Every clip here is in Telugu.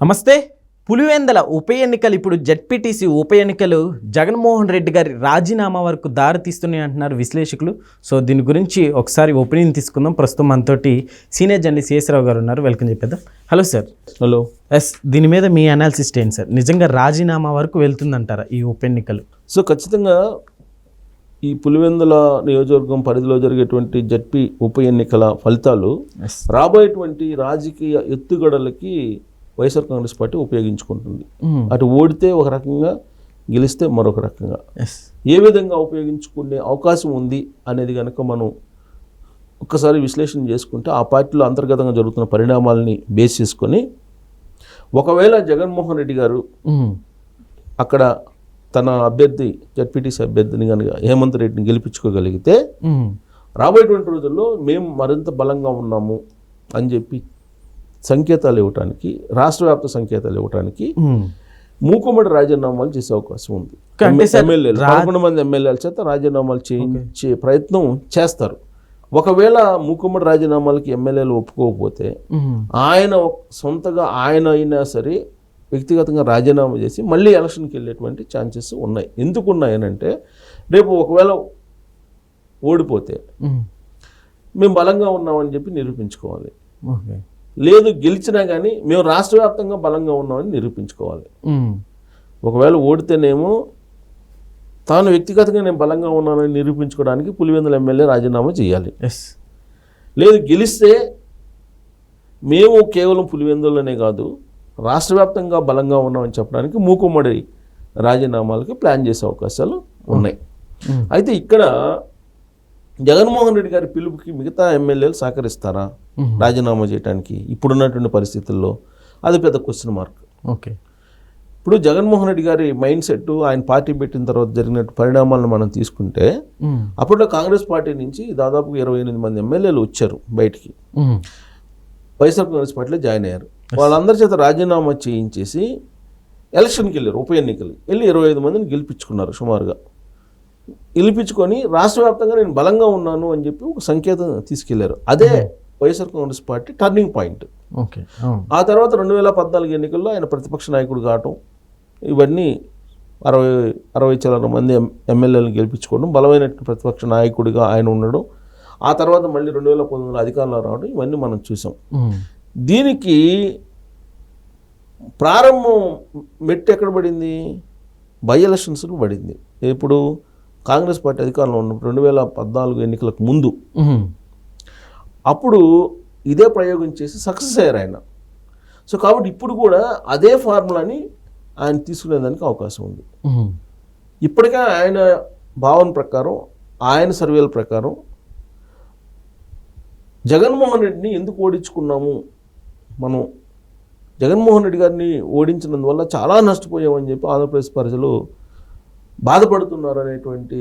నమస్తే. పులివెందల ఉప ఎన్నికలు ఇప్పుడు జడ్పీటీసీ ఉప ఎన్నికలు జగన్మోహన్ రెడ్డి గారి రాజీనామా వరకు దారి తీస్తున్నాయి అంటున్నారు విశ్లేషకులు. సో దీని గురించి ఒకసారి ఒపీనియన్ తీసుకుందాం. ప్రస్తుతం మనతోటి సీనియర్ జర్నలిస్ట్ శేషరావు గారు ఉన్నారు. వెల్కమ్ చెప్పేద్దాం. Hello sir. హలో. ఎస్ దీని మీద మీ అనాలిసిస్ ఏంటి సార్? నిజంగా రాజీనామా వరకు వెళ్తుందంటారా ఈ ఉప ఎన్నికలు? సో ఖచ్చితంగా ఈ పులివెందుల నియోజకవర్గం పరిధిలో జరిగేటువంటి జడ్పీ ఉప ఎన్నికల ఫలితాలు రాబోయేటువంటి రాజకీయ ఎత్తుగడలకి వైఎస్ఆర్ కాంగ్రెస్ పార్టీ ఉపయోగించుకుంటుంది. అటు ఓడితే ఒక రకంగా గెలిస్తే మరొక రకంగా. ఏ విధంగా ఉపయోగించుకునే అవకాశం ఉంది అనేది కనుక మనం ఒక్కసారి విశ్లేషణ చేసుకుంటే ఆ పార్టీలో అంతర్గతంగా జరుగుతున్న పరిణామాలని బేస్ చేసుకొని ఒకవేళ జగన్మోహన్ రెడ్డి గారు అక్కడ తన అభ్యర్థి జడ్పీటీసీ అభ్యర్థిని కనుక హేమంత్ రెడ్డిని గెలిపించుకోగలిగితే రాబోయేటువంటి రోజుల్లో మేము మరింత బలంగా ఉన్నాము అని చెప్పి సంకేతాలు ఇవ్వటానికి రాష్ట్ర వ్యాప్త సంకేతాలు ఇవ్వటానికి మూకుమ్మడి రాజీనామాలు చేసే అవకాశం ఉంది. ఎమ్మెల్యేలు పదకొండు మంది ఎమ్మెల్యేల చేత రాజీనామాలు చేయించే ప్రయత్నం చేస్తారు. ఒకవేళ మూకుమ్మడి రాజీనామాలకి ఎమ్మెల్యేలు ఒప్పుకోకపోతే ఆయన సొంతగా ఆయన అయినా సరే వ్యక్తిగతంగా రాజీనామా చేసి మళ్ళీ ఎలక్షన్కి వెళ్ళేటువంటి ఛాన్సెస్ ఉన్నాయి. ఎందుకు ఉన్నాయనంటే రేపు ఒకవేళ ఓడిపోతే మేము బలంగా ఉన్నామని చెప్పి నిరూపించుకోవాలి. ఓకే. లేదు గెలిచినా కానీ మేము రాష్ట్ర వ్యాప్తంగా బలంగా ఉన్నామని నిరూపించుకోవాలి. ఒకవేళ ఓడితేనేమో తాను వ్యక్తిగతంగా నేను బలంగా ఉన్నానని నిరూపించుకోవడానికి పులివెందుల ఎమ్మెల్యే రాజీనామా చేయాలి. ఎస్ లేదు గెలిస్తే మేము కేవలం పులివెందులనే కాదు రాష్ట్ర వ్యాప్తంగా బలంగా ఉన్నామని చెప్పడానికి మూకుమ్మడి రాజీనామాలకి ప్లాన్ చేసే అవకాశాలు ఉన్నాయి. అయితే ఇక్కడ జగన్మోహన్ రెడ్డి గారి పిలుపుకి మిగతా ఎమ్మెల్యేలు సహకరిస్తారా? రాజీనామా చేయడానికి ఇప్పుడున్నటువంటి పరిస్థితుల్లో అది పెద్ద క్వశ్చన్ మార్క్ ఓకే. ఇప్పుడు జగన్మోహన్ రెడ్డి గారి మైండ్ సెట్ ఆయన పార్టీ పెట్టిన తర్వాత జరిగిన పరిణామాలను మనం తీసుకుంటే అప్పట్లో కాంగ్రెస్ పార్టీ నుంచి దాదాపు ఇరవై ఎనిమిది మంది ఎమ్మెల్యేలు వచ్చారు బయటికి. వైఎస్ఆర్ కాంగ్రెస్ పార్టీలో జాయిన్ అయ్యారు. వాళ్ళందరి చేత రాజీనామా చేయించేసి ఎలక్షన్కి వెళ్ళారు ఉప ఎన్నికలు. వెళ్ళి ఇరవై ఐదు మందిని గెలిపించుకున్నారు సుమారుగా. గెలిపించుకొని రాష్ట్ర వ్యాప్తంగా నేను బలంగా ఉన్నాను అని చెప్పి ఒక సంకేతం తీసుకెళ్ళారు. అదే YSR Congress party turning point. Okay. ఆ తర్వాత రెండు వేల పద్నాలుగు ఎన్నికల్లో ఆయన ప్రతిపక్ష నాయకుడు కావటం ఇవన్నీ అరవై అరవై చిల్లర మంది ఎమ్మెల్యేలను గెలిపించుకోవడం బలమైన ప్రతిపక్ష నాయకుడిగా ఆయన ఉండడం ఆ తర్వాత మళ్ళీ రెండు వేల పంతొమ్మిదిలో అధికారంలో రావడం ఇవన్నీ మనం చూసాం. దీనికి ప్రారంభం మెట్టు ఎక్కడ పడింది? బై ఎలక్షన్స్కు పడింది. ఇప్పుడు కాంగ్రెస్ పార్టీ అధికారంలో ఉన్నప్పుడు రెండు వేల పద్నాలుగు ఎన్నికలకు ముందు అప్పుడు ఇదే ప్రయోగం చేసి సక్సెస్ అయ్యారు ఆయన. సో కాబట్టి ఇప్పుడు కూడా అదే ఫార్ములాని ఆయన తీసుకునేదానికి అవకాశం ఉంది. ఇప్పటికే ఆయన భావన ప్రకారం ఆయన సర్వేల ప్రకారం జగన్మోహన్ రెడ్డిని ఎందుకు ఓడించుకున్నాము? మనం జగన్మోహన్ రెడ్డి గారిని ఓడించినందువల్ల చాలా నష్టపోయామని చెప్పి ఆంధ్రప్రదేశ్ ప్రజలు బాధపడుతున్నారు అనేటువంటి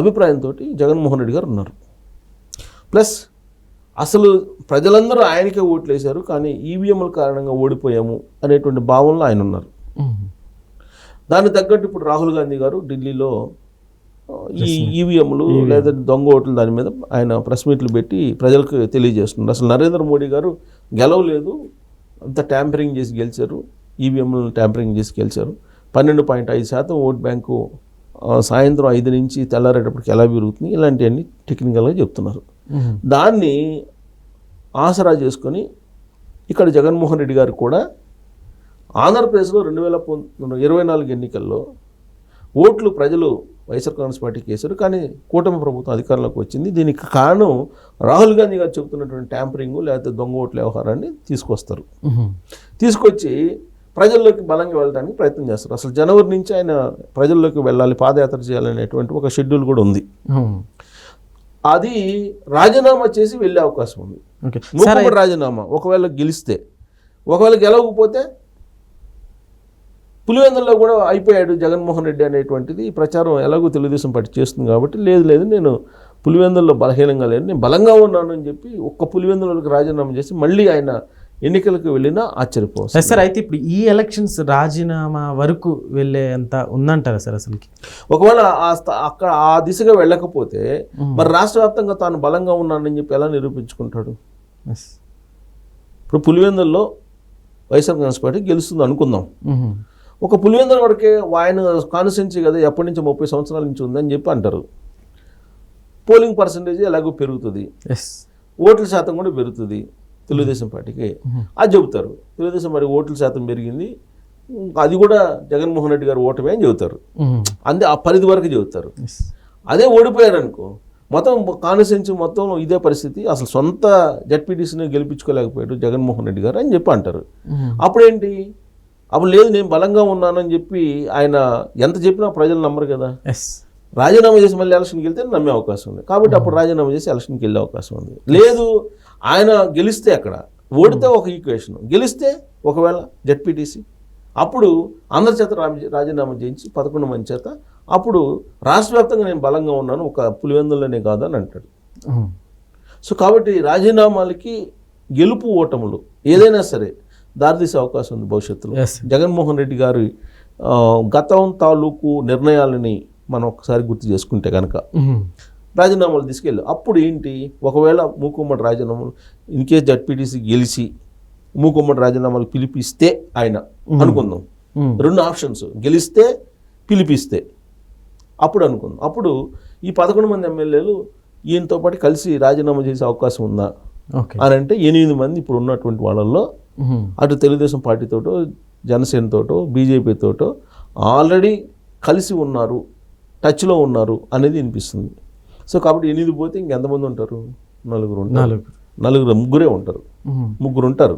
అభిప్రాయంతో జగన్మోహన్ రెడ్డి గారు ఉన్నారు. ప్లస్ అసలు ప్రజలందరూ ఆయనకే ఓట్లు వేశారు కానీ ఈవీఎంల కారణంగా ఓడిపోయాము అనేటువంటి భావనలో ఆయన ఉన్నారు. దానికి తగ్గట్టు ఇప్పుడు రాహుల్ గాంధీ గారు ఢిల్లీలో ఈ ఈవీఎంలు లేదా దొంగ ఓట్లు దాని మీద ఆయన ప్రెస్ మీట్లు పెట్టి ప్రజలకు తెలియజేస్తున్నారు. అసలు నరేంద్ర మోడీ గారు గెలవలేదు అంత ట్యాంపరింగ్ చేసి గెలిచారు ఈవీఎంలను ట్యాంపరింగ్ చేసి గెలిచారు. పన్నెండు పాయింట్ ఐదు శాతం ఓట్ బ్యాంకు సాయంత్రం ఐదు నుంచి తెల్లారేటప్పటికి ఎలా పెరుగుతుంది? ఇలాంటివన్నీ టెక్నికల్గా చెప్తున్నారు. దాన్ని ఆసరా చేసుకొని ఇక్కడ జగన్మోహన్ రెడ్డి గారు కూడా ఆంధ్రప్రదేశ్లో రెండు వేల ఇరవై నాలుగు ఎన్నికల్లో ఓట్లు ప్రజలు వైఎస్ఆర్ కాంగ్రెస్ పార్టీకి వేశారు కానీ కూటమి ప్రభుత్వం అధికారంలోకి వచ్చింది. దీనికి కారణం రాహుల్ గాంధీ గారు చెబుతున్నటువంటి ట్యాంపరింగ్ లేకపోతే దొంగ ఓట్ల వ్యవహారాన్ని తీసుకొస్తారు. తీసుకొచ్చి ప్రజల్లోకి బలంగా వెళ్ళడానికి ప్రయత్నం చేస్తారు. అసలు జనవరి నుంచి ఆయన ప్రజల్లోకి వెళ్ళాలి పాదయాత్ర చేయాలనేటువంటి ఒక షెడ్యూల్ కూడా ఉంది. అది రాజీనామా చేసి వెళ్ళే అవకాశం ఉంది. మూకుమ్మడి రాజీనామా. ఒకవేళ గెలిస్తే ఒకవేళ గెలవకపోతే పులివెందుల్లో కూడా అయిపోయాడు జగన్మోహన్ రెడ్డి అనేటువంటిది. ఈ ప్రచారం ఎలాగో తెలుగుదేశం పార్టీ చేస్తుంది కాబట్టి లేదు లేదు నేను పులివెందుల్లో బలహీనంగా లేను. నేను బలంగా ఉన్నాను అని చెప్పి ఒక్క పులివెందులకు రాజీనామా చేసి మళ్ళీ ఆయన ఎన్నికలకు వెళ్ళినా ఆశ్చర్యపోవచ్చు సార్ అయితే ఇప్పుడు ఈ ఎలక్షన్స్ రాజీనామా వరకు వెళ్ళే అంత ఉందంటారా సార్ అసలుకి? ఒకవేళ అక్కడ ఆ దిశగా వెళ్ళకపోతే మరి రాష్ట్ర వ్యాప్తంగా తాను బలంగా ఉన్నానని చెప్పి ఎలా నిరూపించుకుంటాడు? ఎస్. ఇప్పుడు పులివెందుల్లో వైఎస్ఆర్ కాంగ్రెస్ పార్టీ గెలుస్తుంది అనుకుందాం. ఒక పులివెందుల వరకే ఆయన కాన్స్టిట్యున్సీ కదా ఎప్పటి నుంచి ముప్పై సంవత్సరాల నుంచి ఉందని చెప్పి అంటారు. పోలింగ్ పర్సంటేజ్ ఎలాగో పెరుగుతుంది. ఎస్. ఓట్ల శాతం కూడా పెరుగుతుంది. తెలుగుదేశం పార్టీకి అది చెబుతారు. తెలుగుదేశం పార్టీ ఓట్ల శాతం పెరిగింది. అది కూడా జగన్మోహన్ రెడ్డి గారు ఓటమే అని చెబుతారు. అంతే ఆ పరిధి వరకు చెబుతారు. అదే ఓడిపోయారు అనుకో మొత్తం కాన్స్టిట్యున్సీ మొత్తం ఇదే పరిస్థితి. అసలు సొంత జడ్పీటీసీని గెలిపించుకోలేకపోయాడు జగన్మోహన్ రెడ్డి గారు అని చెప్పి అంటారు. అప్పుడేంటి? అప్పుడు లేదు నేను బలంగా ఉన్నానని చెప్పి ఆయన ఎంత చెప్పినా ప్రజలు నమ్మరు కదా. ఎస్ రాజీనామా చేసి మళ్ళీ ఎలక్షన్కి వెళ్తే నమ్మే అవకాశం ఉంది. కాబట్టి అప్పుడు రాజీనామా చేసి ఎలక్షన్కి వెళ్ళే అవకాశం ఉంది. లేదు ఆయన గెలిస్తే అక్కడ ఓడితే ఒక ఈక్వేషన్ గెలిస్తే ఒకవేళ జడ్పీటీసీ అప్పుడు అందరి చేత రాజీ- రాజీనామా చేయించి పదకొండు మంది చేత అప్పుడు రాష్ట్ర వ్యాప్తంగా నేను బలంగా ఉన్నాను ఒక పులివెందులనే కాదు అని అంటాడు. సో కాబట్టి రాజీనామాలకి గెలుపు ఓటములు ఏదైనా సరే దారితీసే అవకాశం ఉంది భవిష్యత్తులో. జగన్మోహన్ రెడ్డి గారి గతం తాలూకు నిర్ణయాలని మనం ఒకసారి గుర్తు చేసుకుంటే కనుక. రాజీనామాలు తీసుకెళ్ళి. అప్పుడు ఏంటి? ఒకవేళ మూకుమ్మడి రాజీనామాలు ఇన్ కేస్ జడ్పీటీసీ గెలిచి మూకుమ్మడి రాజీనామాలు పిలిపిస్తే ఆయన అనుకుందాం. రెండు ఆప్షన్స్. గెలిస్తే పిలిపిస్తే. అప్పుడు అనుకుందాం. అప్పుడు ఈ పదకొండు మంది ఎమ్మెల్యేలు ఈయనతో పాటు కలిసి రాజీనామా చేసే అవకాశం ఉందా? అని అంటే ఎనిమిది మంది ఇప్పుడు ఉన్నటువంటి వాళ్ళల్లో. అటు తెలుగుదేశం పార్టీతోటో జనసేనతోటో బీజేపీతోటో ఆల్రెడీ కలిసి ఉన్నారు టచ్లో ఉన్నారు అనేది వినిపిస్తుంది. సో కాబట్టి ఎనిమిది పోతే ఇంకెంతమంది ఉంటారు? నలుగురు ఉంటారు. నాలుగు నలుగురు ముగ్గురే ఉంటారు. ముగ్గురు ఉంటారు.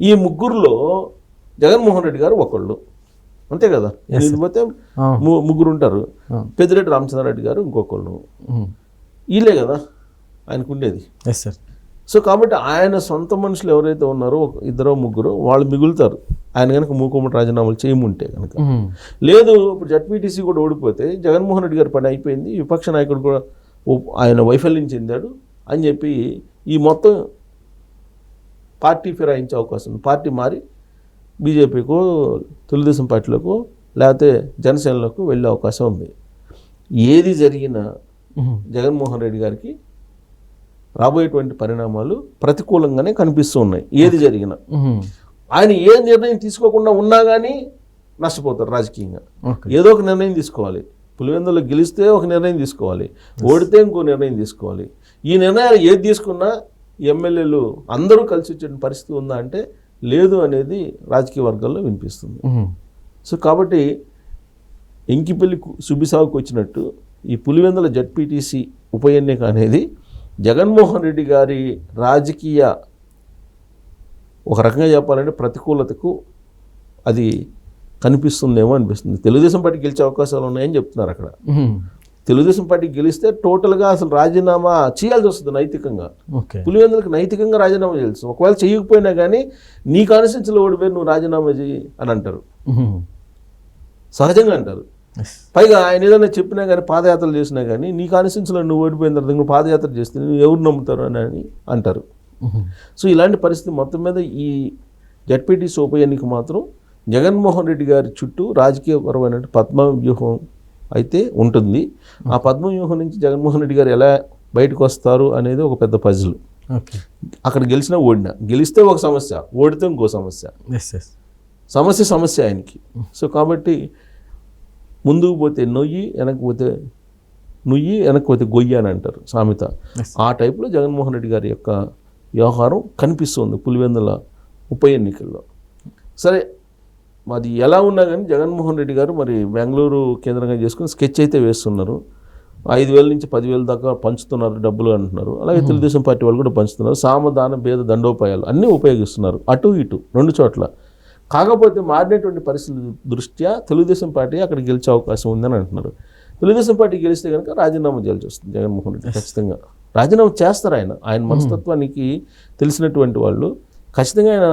ఈ ముగ్గురులో జగన్మోహన్ రెడ్డి గారు ఒకళ్ళు. అంతే కదా? ఎనిమిది పోతే ముగ్గురు ఉంటారు. పెద్దిరెడ్డి రామచంద్రారెడ్డి గారు ఇంకొకళ్ళు. వీళ్ళే కదా? ఆయనకు ఉండేది ఎస్ సార్ సో కాబట్టి ఆయన సొంత మనుషులు ఎవరైతే ఉన్నారో ఇద్దరో ముగ్గురు వాళ్ళు మిగులుతారు ఆయన కనుక మూకుమ్మటి రాజీనామాలు చేయముంటే కనుక. లేదు ఇప్పుడు జడ్పీటీసీ కూడా ఓడిపోతే జగన్మోహన్ రెడ్డి గారి పని అయిపోయింది విపక్ష నాయకుడు కూడా ఆయన వైఫల్యం చెందాడు అని చెప్పి ఈ మొత్తం పార్టీ ఫిరాయించే అవకాశం ఉంది పార్టీ మారి బీజేపీకో తెలుగుదేశం పార్టీలకు లేకపోతే జనసేనలకు వెళ్ళే అవకాశం ఉంది ఏది జరిగినా. జగన్మోహన్ రెడ్డి గారికి రాబోయేటువంటి పరిణామాలు ప్రతికూలంగానే కనిపిస్తూ ఉన్నాయి ఏది జరిగినా. ఆయన ఏ నిర్ణయం తీసుకోకుండా ఉన్నా కానీ నష్టపోతారు రాజకీయంగా. ఏదో ఒక నిర్ణయం తీసుకోవాలి. పులివెందులో గెలిస్తే ఒక నిర్ణయం తీసుకోవాలి. ఓడితే ఇంకో నిర్ణయం తీసుకోవాలి. ఈ నిర్ణయాలు ఏది తీసుకున్నా ఎమ్మెల్యేలు అందరూ కలిసి వచ్చే పరిస్థితి ఉందా అంటే లేదు అనేది రాజకీయ వర్గాల్లో వినిపిస్తుంది. సో కాబట్టి ఎంకిపల్లి కు- సుబ్బిసాగుకు వచ్చినట్టు ఈ పులివెందుల జడ్పీటీసీ ఉప ఎన్నిక అనేది జగన్మోహన్ రెడ్డి గారి రాజకీయ ఒక రకంగా చెప్పాలంటే ప్రతికూలతకు అది కనిపిస్తుందేమో అనిపిస్తుంది. తెలుగుదేశం పార్టీ గెలిచే అవకాశాలు ఉన్నాయని చెప్తున్నారు అక్కడ. తెలుగుదేశం పార్టీ గెలిస్తే టోటల్గా అసలు రాజీనామా చేయాల్సి వస్తుంది నైతికంగా. పులివెందులకు నైతికంగా రాజీనామా చేయాల్సి ఒకవేళ చేయకపోయినా కానీ నీ కాన్స్టిట్యూన్సీలో ఓడిపోయి నువ్వు రాజీనామా చేయి అని అంటారు. సహజంగా అంటారు. పైగా ఆయన ఏదైనా చెప్పినా కానీ పాదయాత్రలు చేసినా కానీ నీ కాన్స్టిట్యూన్సీలో నువ్వు ఓడిపోయిన తర్వాత నువ్వు పాదయాత్ర చేస్తే నువ్వు ఎవరు నమ్ముతారు అని అంటారు. సో ఇలాంటి పరిస్థితి మొత్తం మీద ఈ జడ్పీటీసీ ఉప ఎన్నిక మాత్రం జగన్మోహన్ రెడ్డి గారి చుట్టూ రాజకీయపరమైన పద్మ వ్యూహం అయితే ఉంటుంది. ఆ పద్మ వ్యూహం నుంచి జగన్మోహన్ రెడ్డి గారు ఎలా బయటకు వస్తారు అనేది ఒక పెద్ద పజిల్. అక్కడ గెలిచినా ఓడినా. గెలిస్తే ఒక సమస్య ఓడితే ఇంకో సమస్య. ఎస్ ఎస్ సమస్య సమస్య ఆయనకి. సో కాబట్టి ముందుకు పోతే నొయ్యి వెనక్కి పోతే నుయ్యి వెనక్కి పోతే గొయ్యి అని అంటారు సామెత. ఆ టైప్లో జగన్మోహన్ రెడ్డి గారి యొక్క వ్యవహారం కనిపిస్తుంది పులివెందుల ఉప ఎన్నికల్లో. సరే అది ఎలా ఉన్నా కానీ జగన్మోహన్ రెడ్డి గారు మరి బెంగళూరు కేంద్రంగా చేసుకుని స్కెచ్ అయితే వేస్తున్నారు. ఐదు వేల నుంచి పదివేల దాకా పంచుతున్నారు డబ్బులు అంటున్నారు. అలాగే తెలుగుదేశం పార్టీ వాళ్ళు కూడా పంచుతున్నారు. సామదాన భేద దండోపాయాలు అన్నీ ఉపయోగిస్తున్నారు. అటు ఇటు రెండు చోట్ల. కాకపోతే మారినటువంటి పరిస్థితుల దృష్ట్యా తెలుగుదేశం పార్టీ అక్కడ గెలిచే అవకాశం ఉందని అంటున్నారు. తెలుగుదేశం పార్టీ గెలిస్తే కనుక రాజీనామా చేయాల్సి వస్తుంది జగన్మోహన్ రెడ్డి ఖచ్చితంగా. రాజీనామా చేస్తారు ఆయన. ఆయన మనస్తత్వానికి తెలిసినటువంటి వాళ్ళు. ఖచ్చితంగా ఆయన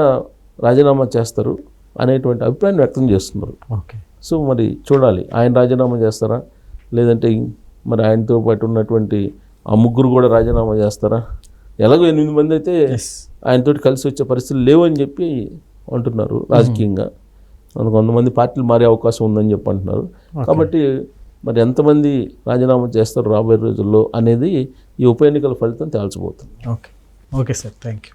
రాజీనామా చేస్తారు అనేటువంటి అభిప్రాయం వ్యక్తం చేస్తున్నారు. ఓకే. సో మరి చూడాలి ఆయన రాజీనామా చేస్తారా? లేదంటే మరి ఆయనతో పాటు ఉన్నటువంటి ఆ ముగ్గురు కూడా రాజీనామా చేస్తారా? ఎలాగో ఎనిమిది మంది అయితే ఆయనతోటి కలిసి వచ్చే పరిస్థితులు లేవని చెప్పి అంటున్నారు రాజకీయంగా. కొంతమంది పార్టీలు మారే అవకాశం ఉందని చెప్పి అంటున్నారు. కాబట్టి మరి ఎంతమంది రాజీనామా చేస్తారు రాబోయే రోజుల్లో అనేది ఈ ఉప ఎన్నికల ఫలితం తేల్చబోతుంది. Okay. Okay sir. Thank you